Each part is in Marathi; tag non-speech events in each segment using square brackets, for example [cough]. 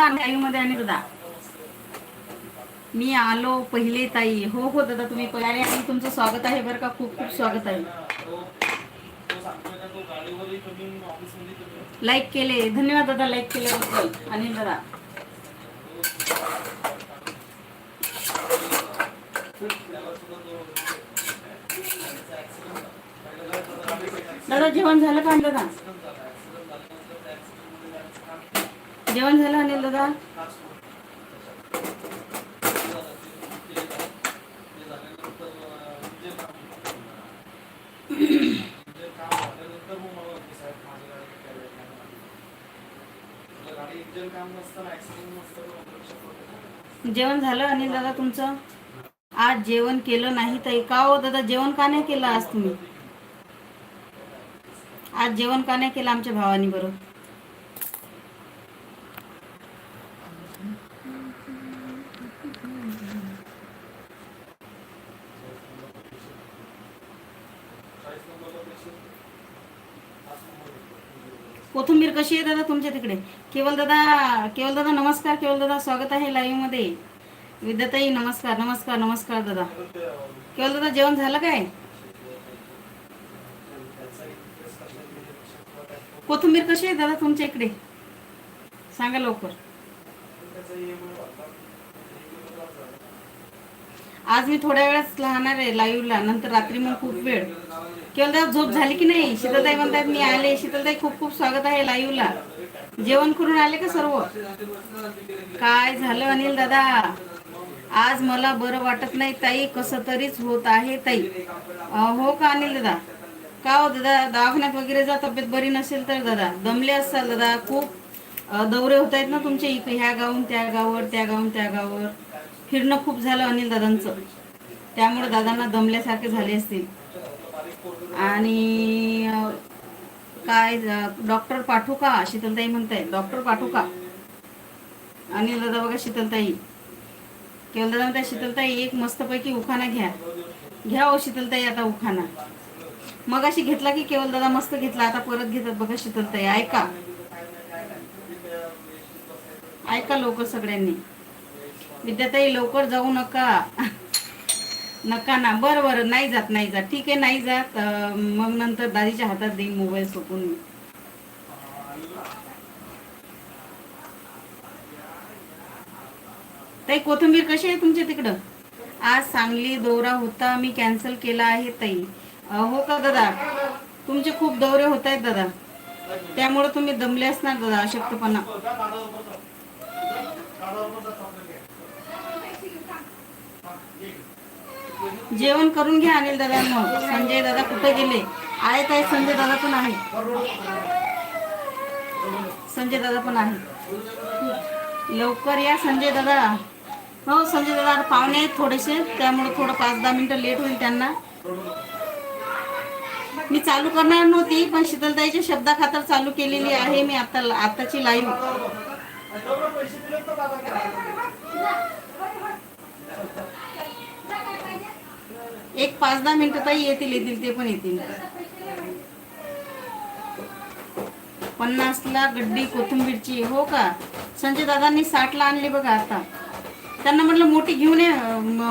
दादा मध्ये आणि दादा मी आलो पहिले ताई. हो हो दादा तुम्ही पहिले आणि तुमचं स्वागत आहे बरं का? खूप खूप स्वागत आहे. लाईक केले. धन्यवाद दादा लाईक केल्याबद्दल. अनिल दादा दादा जेवण झालं का दादा? जेवण झालं अनिल दादा? जेवण झालं अनिल दादा तुमचं? आज जेवण केलं नाही ताई का हो दादा? जेवण का नाही केलं आज तुम्ही? आज जेवण का नाही केलं आमच्या भावानी बरोबर कोथिंबीर कशी आहे दादा तुमच्या तिकडे? केवल दादा केवल दादा नमस्कार केवल दादा स्वागत आहे लाईव्हमध्ये. विद्याताई नमस्कार नमस्कार नमस्कार दादा. केवल दादा जेवण झालं काय? कोथिंबीर कशी आहे दादा तुमच्या इकडे? सांगा लवकर. आज मी थोड्या वेळात राहणार आहे लाईव्हला नंतर रात्री मग खूप वेळ. केवळ दादा झोप झाली की नाही? शीतलताई म्हणतात मी आले. शीतलताई खूप खूप स्वागत आहे लाईव्हला. जेवण करून आले का सर्व? काय झालं अनिल दादा? आज मला बरं वाटत नाही ताई. कसं तरीच होत आहे ताई. हो का अनिल दादा? का हो दादा? दवाखान्यात वगैरे जा तब्येत बरी नसेल तर दादा दमले असाल दादा? खूप दौरे होत आहेत ना तुमचे इकडे ह्या गावून त्या गावावर त्या गावून त्या गावावर. फिरणं खूप झालं अनिल दादांचं. त्यामुळे दादांना दमल्यासारखे झाले असतील. आणि काय डॉक्टर पाठवू का शीतलताई म्हणताय डॉक्टर पाठवू का अनिल दादा बघा शीतलताई. केवळ दादा म्हणताय शीतलताई एक मस्तपैकी उखाणा घ्या. घ्या हो शीतलताई आता उखाणा. मग अशी घेतला की केवळ दादा मस्त घेतला आता परत घेतात बघा शीतलताई. ऐका. ऐका लोक सगळ्यांनी. विद्याताई लवकर जाऊ नका. नका ना. बरं बरं. नाही जात नाही जात. ठीक आहे नाही जात. मग नंतर दादीच्या हातात देईन मोबाईल सोपून. मी ताई कोथिंबीर कशी आहे तुमच्या तिकडं? आज सांगली दौरा होता. मी कॅन्सल केला आहे ताई. हो का दादा? तुमचे खूप दौरे होत आहेत दादा. त्यामुळे तुम्ही दमले असणार दादा अशक्तपणा. जेवण करून घ्या अनिल दादा मग. संजय दादा कुठे गेले? आहेत आहेत संजय दादा पण आहे. संजय दादा पण आहे. लवकर या संजय दादा. हो संजय दादा पाहुणे आहेत थोडेसे. त्यामुळे थोडं पाच दहा मिनिटं लेट होईल त्यांना. मी चालू करणार नव्हती पण शीतलताईच्या शब्दाखातर चालू केलेली आहे. मी आता आताची लाईव्ह एक पाच दहा मिनिटं ताई येतील येतील ते पण येतील. पन्नासला गड्डी कोथिंबीरची हो का? संजय दादांनी साठला आणली बघा आता. त्यांना म्हटलं मोठी घेऊन ये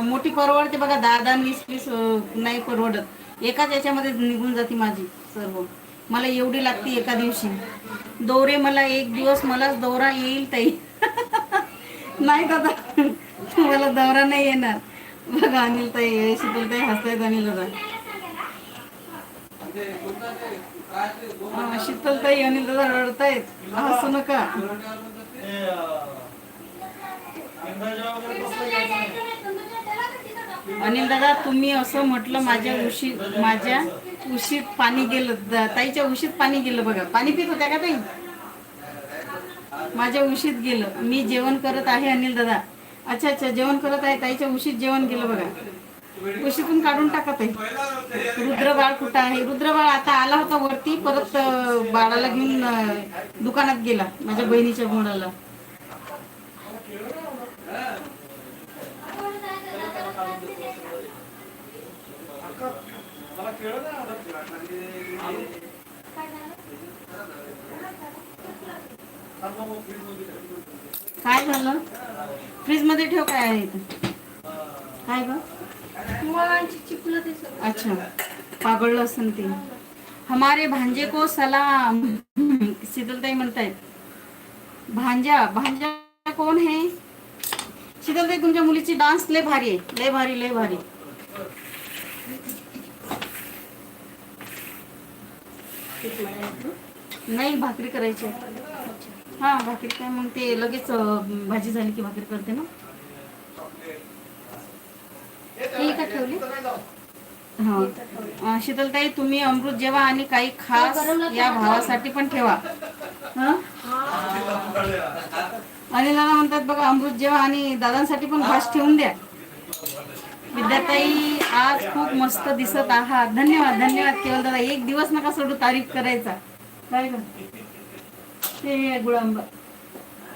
मोठी परवडते बघा दहा दहा वीस वीस नाही परवडत. एकाच याच्यामध्ये निघून जाते माझी सर्व. मला एवढी लागते एका दिवशी. दौरे मला एक दिवस मलाच दौरा येईल ताई. [laughs] नाही दादा मला दौरा नाही येणार. बघा अनिल ताई शीतल ताई हसतायत अनिल दादा. शीतल ताई अनिल दादा रडतायत. हसू नका. अनिल दादा तुम्ही असं म्हटलं माझ्या उशी माझ्या उशीत पाणी गेलं. ताईच्या उशीत पाणी गेलं बघा. पाणी पित होत्या का ताई? माझ्या उशीत गेलं. मी जेवण करत आहे अनिल दादा. अच्छा अच्छा जेवण करत आहे ताईच्या उशीत जेवण गेलं बघा. उशीतून काढून टाकत आहे रुद्रबाळ कुठं आहे? रुद्रबाळ आता आला होता वरती परत बाळाला घेऊन दुकानात गेला माझ्या बहिणीच्या मुलाला. काय झालं? फ्रीजमध्ये ठेव काय आहे इथं? काय ग? अच्छा. पागळलं असेल ते. हमारे भांजे को सलाम. शीतलताई म्हणतायत. भांजा भांजा कोण है? शीतलताई तुमच्या मुलीची डान्स लय भारी आहे. लय भारी लय भारी. नाही भाकरी करायची आहे. हा भाकरी काय मग ते लगेच भाजी झाली की भाकरी करते ना? हे का ठेवली. हा. शीतलताई तुम्ही अमृत जेवा आणि काही खास या भावासाठी पण ठेवा. हा? आणि दादा म्हणतात बघा अमृत जेवा आणि दादांसाठी पण खास ठेवून द्या. विद्याताई आज खूप मस्त दिसत आहात. धन्यवाद धन्यवाद केवळ दादा एक दिवस नका सोडू तारीफ करायचा. ते गुळांबा.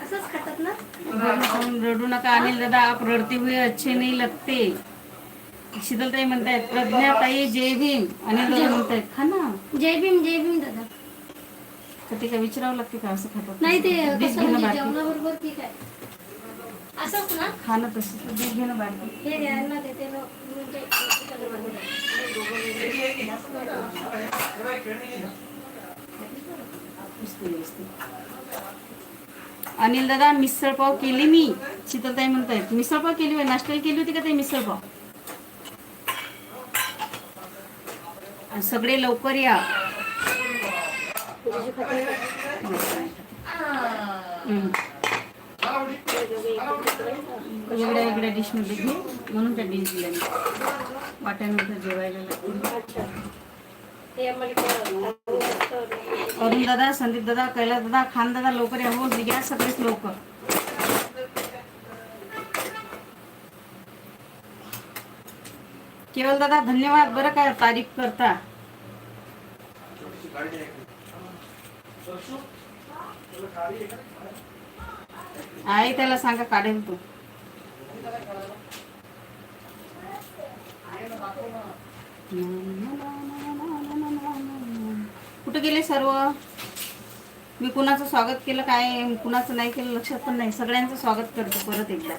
असंच खातात ना? रडू रडू नका. अनिल दादा आप रडते हुए अच्छे नाही लगते. शीतलताई म्हणतायत प्रज्ञाताई जय भीम. अनिल दादा म्हणतायत खा ना. जय भीम जय भीम दादा. तर ते काय विचारावं लागते का असं खातात? नाही ते कसं म्हणजे बाकी. जेवणाबरोबर ठीक आहे. असंच ना? तसं डिश घेणं बाकी. हे देते म्हणजे अनिल दादा मिसळपाव केली मी. शीतलताई म्हणतायत मिसळपाव केली होय नाश्त्याला केली होती का ते मिसळपाव? सगळे लवकर या. वेगळ्या वेगळ्या डिशमध्ये घे म्हणून त्या डिश दिल्या वाट्यानंतर जेवायला लागतील. अरुण दादा संदीप दादा कैलास दादा खान दादा लवकर या. हो या सगळेच लवकर केवल दादा धन्यवाद. बरं काय तारीफ करता? आहे त्याला सांगा काढेल तू. कुठे गेले सर्व? मी कुणाचं स्वागत केलं काय कुणाचं नाही केलं लक्षात पण नाही. सगळ्यांचं स्वागत करतो परत एकदा.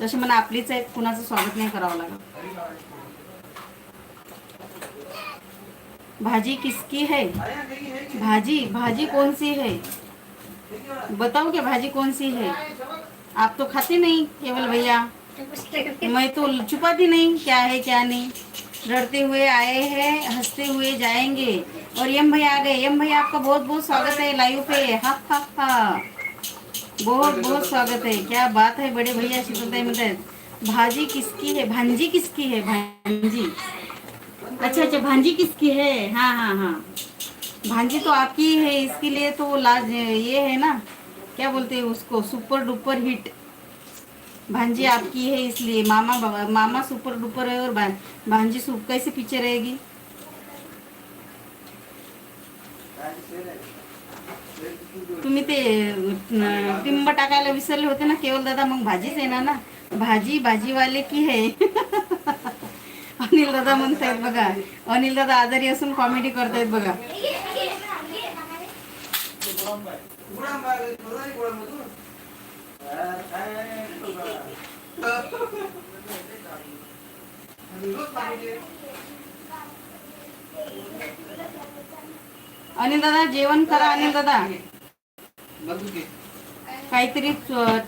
तसे मला आपलीच आहे कुणाचं स्वागत नाही करावं लागत. भाजी किसकी है? भाजी भाजी कौन सी है? बताओ कि भाजी कौन सी है? आप तो खाते नहीं केवल भैया। मैं तो छुपाती नहीं क्या है क्या नहीं? डरते हुए आए हैं, हँसते हुए जाएँगे। और यम भाई आ गए। यम भाई आपका बहुत बहुत स्वागत है लाइव पे। हा हा हा बहुत बहुत स्वागत है। क्या बात है बड़े भैया शीतलताई म्हणतात भाजी किसकी है? भांजी किसकी है? भांजी। अच्छा अच्छा भांजी किसकी है? हाँ हाँ हाँ। भांजी तो आपकी है, इसके लिए तो लाज, ये है ना? क्या बोलते हैं उसको? Super duper hit. भांजी आपकी है इसलिए। मामा मामा सुपर डुपर है और भां भांजी सुप कैसे पीछे रहेगी? तुम्ही ते टिंब टाकायला विसरले होते ना केवळ दादा मग भाजीच येणार ना भाजी भाजीवाले की है? [laughs] अनिल दादा म्हणतायत बघा. अनिल दादा आजारी असून कॉमेडी करतायत बघा. अनिल दादा जेवण करा अनिल दादा काहीतरी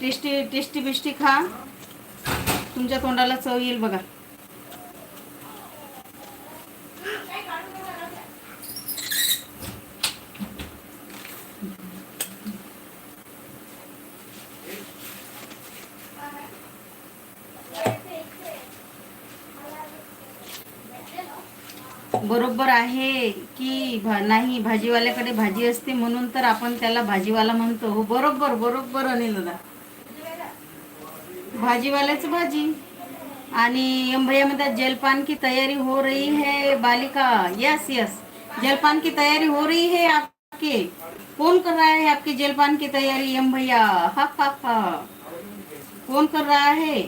टेस्टी टेस्टी बिस्टी खा. तुमच्या तोंडाला चव येईल बघा. बरोबर आहे की भा नाही भाजीवाल्याकडे भाजी असते म्हणून तर आपण त्याला भाजीवाला म्हणतो. हो बरोबर बरोबर अनिल दादा. भाजीवाल्याच भाजी. आणि यम भैया म्हणतात जलपान की तयारी हो रही है बालिका. यस यस जलपान की तयारी हो रही है आपके. कौन कर रहा है आपकी जलपान की तैयारी यम भैया हा हा हा कौन कर रहा है?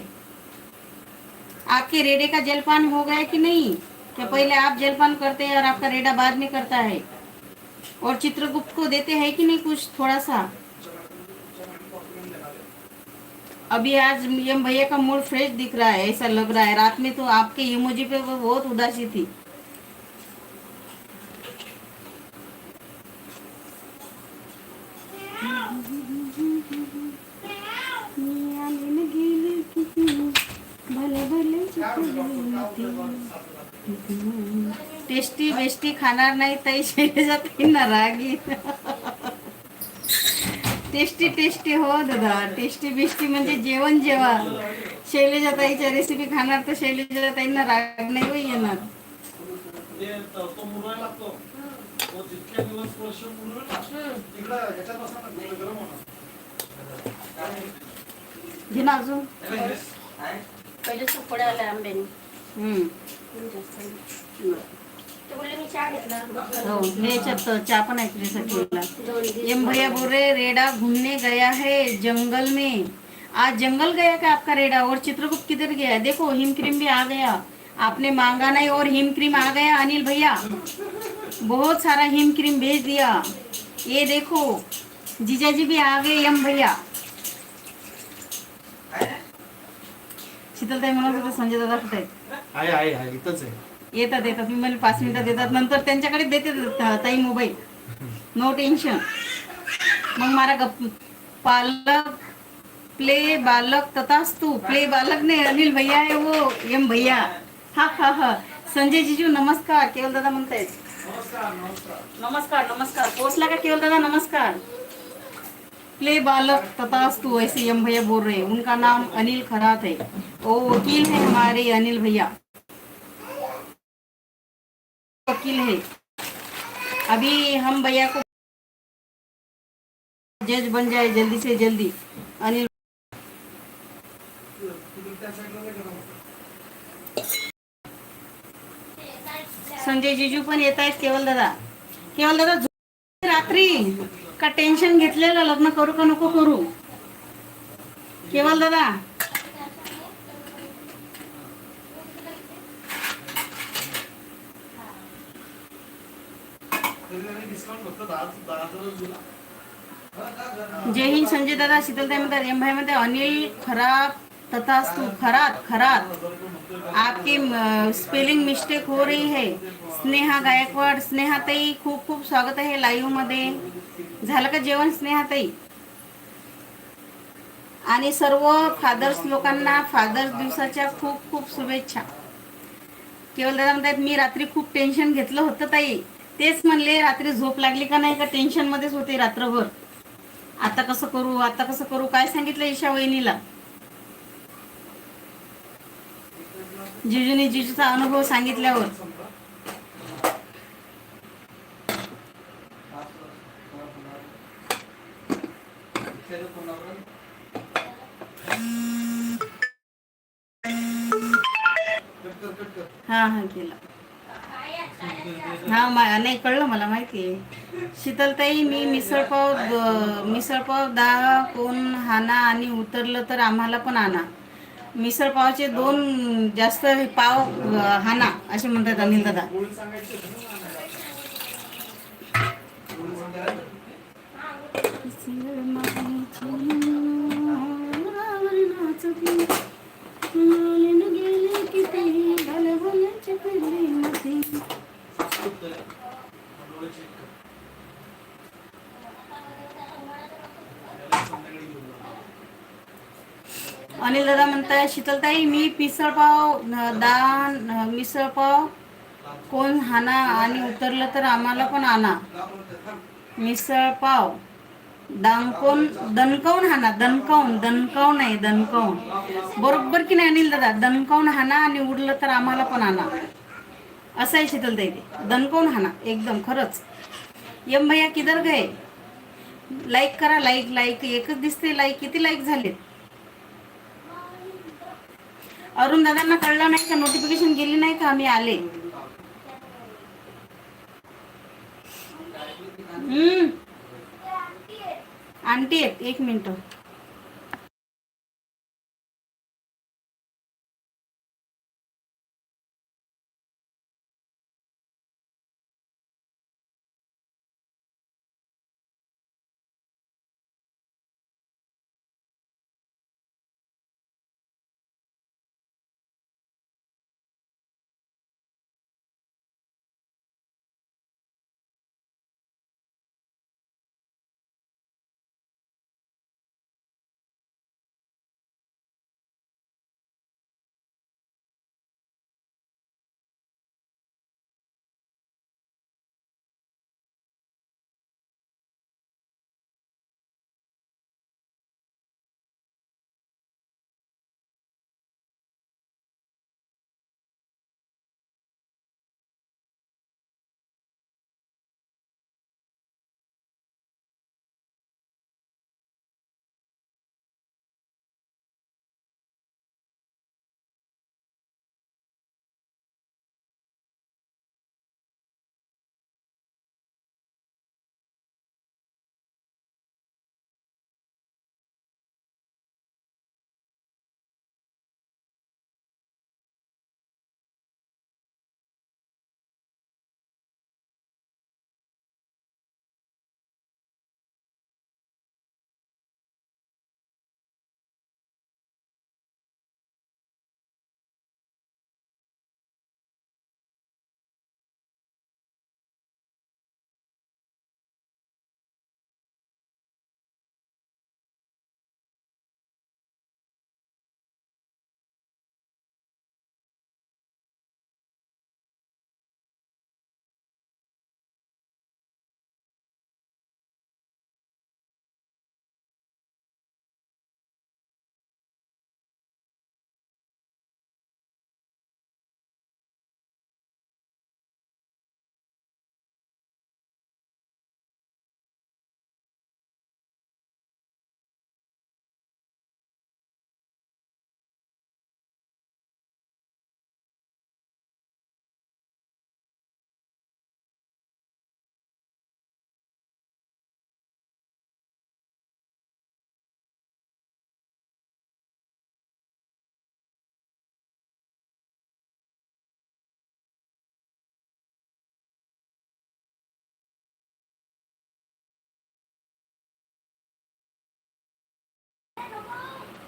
आपके रेडे का जलपान हो गया कि नहीं? क्या पहले आप जलपान करते हैं और आपका रेडा बाद में करता है। और चित्रगुप्त को देते हैं कि नहीं कुछ थोड़ा सा? अभी आज यम भैया का मूड फ्रेश दिख रहा है, ऐसा लग रहा है। रात में तो आपके इमोजी पे वो बहुत उदासी थी। भले भले टेस्टी बेस्टी खाणार नाही ताई ताईंना रागी. टेस्टी टेस्टी हो दादा. टेस्टी बेस्टी म्हणजे जेवण जेवा. शैलेजा ताईच्या रेसिपी खाणार तर शैलेजा ताईंना राग नाही होई येणार. घे ना अजून. पहिले सुपडे आले आंब्याने. ते हो हे आहे तुझ्यासाठी केला. भैया बोल रहे रेडा घूमने गया है जंगल में। आज जंगल गया क्या आपका रेडा? और चित्रगुप्त किधर गया देखो, हिम क्रीम भी आ गया। आपने मांगा नहीं और हिम क्रीम आ गया, अनिल भैया। बहुत सारा हिम क्रीम भेज दिया। ये देखो, जीजा जी भी आ गए, यम भैया। म्हणत होते संजय दादा आहेत आहे आहे आहे इथंच आहे. येतात येतात. मी मला पाच मिनिटात देतात नंतर त्यांच्याकडे देते त- ताई मोबाईल नो टेन्शन मग मारा गप. पालक प्ले बालक तथाच तू प्ले बालक ने अनिल भैया है वो. एम भैया. हा हा हा. संजय जीजू नमस्कार. केवल दादा म्हणतायत. नमस्कार नमस्कार. नमस्कार नमस्कार. पोचला का केवल दादा? नमस्कार. प्ले बालक तथास तू ऐसे यम भैया बोल रहे हैं। उनका नाम अनिल खरात है। वो वकील है हमारे अनिल भैया। वकील है। अभी हम भैया को जज बन जाए जल्दी से जल्दी। अनिल संजय जीजू येत आहेत केवल दादा। केवल दादा रात्री। का टेन्शन घेतलेलं लग्न करू का नको करू? केवल दादा? जय हिंद संजय दादा शीतलताई म्हणतात एम भाई म्हणते अनिल खराब तथास्तु खरात खरात. आपकी स्पेलिंग मिस्टेक हो रही है। स्नेहा गायकवाड स्नेहाताई खूप खूप स्वागत आहे लाईव्हमध्ये. झालं का जेवण स्नेहाताई? आणि सर्व फादर्स लोकांना फादर्स दिवसाच्या खूप खूप शुभेच्छा. केवळ दादा म्हणतात मी रात्री खूप टेन्शन घेतलं होतं ताई. तेच म्हणले रात्री झोप लागली का नाही? का टेन्शन मध्येच होते रात्रभर. आता कसं करू आता कसं करू? काय सांगितलं ईशा वहिनीला? जिजूने जिजूचा अनुभव सांगितल्यावर. हा हा केला. हा मा नाही कळलं मला माहिती आहे. शीतलताई मी मिसळपाव मिसळपाव दहा कोण हाना आणि उतरलं तर आम्हाला पण आणा. मिसळपावचे दोन जास्त पाव हाना असे म्हणतात अनिल दादा. अनिल दादा म्हणताय शीतलताई मी मिसळपाव दान मिसळ पाव कोण हाना आणि उतरलं तर आम्हाला पण आणा. मिसळ पाव दांकोन दणकावून हाना दणकावून दणकावून नाही दणकावून. बरोबर की नाही अनिल दादा? दणकावून हाना आणि उडलं तर आम्हाला पण आणा. असं आहे शीतलताई ते. दणकावून हाना एकदम खरंच. यम भैया किदर गए? लाईक करा लाईक लाईक एकच दिसते लाईक किती लाईक झालेत? अरुण दादांना कळलं नाही का? नोटिफिकेशन गेली नाही का? आम्ही आले. हम्म. आंटी आहेत. एक मिनिट.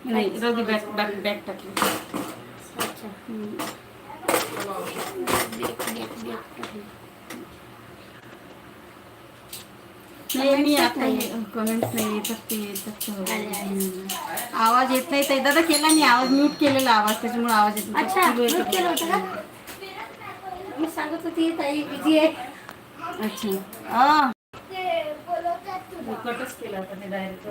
नाही दे बॅग बॅग बॅग टाकली. नाही मी आता कमेंट्स नाही येतात ते येतात ते. आवाज येत नाही ताई दादा केला मी आवाज म्यूट केलेला आवाज त्याच्यामुळे आवाज येत नाही. अच्छा केलं होतं का? मी सांगत होती ताई बिझी आहे. अच्छा. कटच केला होता ते डायरेक्ट